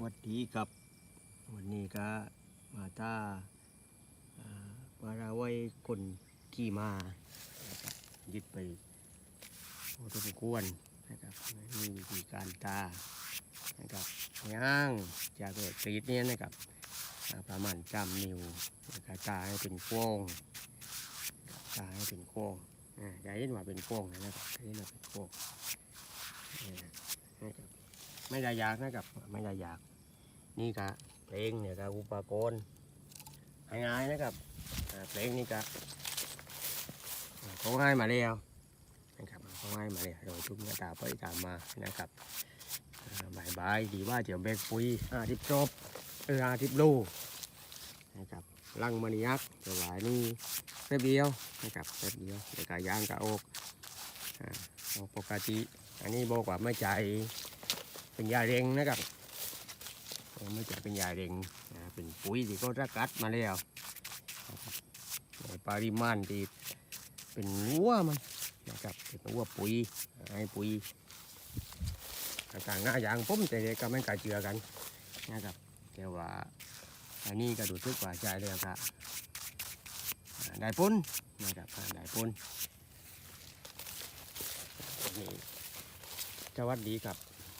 สวัสดีครับ วันนี้ก็มาต้าอ่าปาราไว้คนขี่มา ยึดไปโอ้ทุกวรนะครับนี่วิธีการตานะครับย่างจากเกรีดเนี่ยนะครับประมาณจำนิ้วนะครับตาให้เป็นโค้งตาให้เป็นโค้งอ่าอย่าเห็นว่าเป็นโค้งนะครับอย่เห็นว่าเป็นโค้งนะ ไม่ได้ยากนะครับ ไม่ได้ยาก นี่ก็เพลงเนี่ยก็อุปกรณ์ง่ายๆนะครับเพลงนี่ก็อ่าเขาให้มาแล้วนะครับเขาให้มาแล้วเราชุบกระตาไปตามมานะครับบายบายดีว่าเดี๋ยวแบกปุ๋ยอาทิบจบเอออาทิบลูกนะครับลังมณียักษ์จะหวายนี่แป๊บเดียวนะครับแป๊บเดียวเดี๋ยวกายางกะอกอ่าปกติ อันนี้บอกว่าไม่ใจ เป็นยาเร่งนะครับไม่ใช่เป็นยาเร่งเป็นปุ๋ยที่เขาสกัดมาแล้วในปริมาณที่เป็นหัวมันนะครับเป็นหัวปุ๋ยให้ปุ๋ยต่างๆหน้าอย่างผมแต่เด็กก็ไม่กล้าเชื่อกันนะครับแต่ว่าอันนี้ก็ดูทึกว่าใจเลยครับได้ปุ้นนะครับได้ปุ้นนี่สวัสดีครับ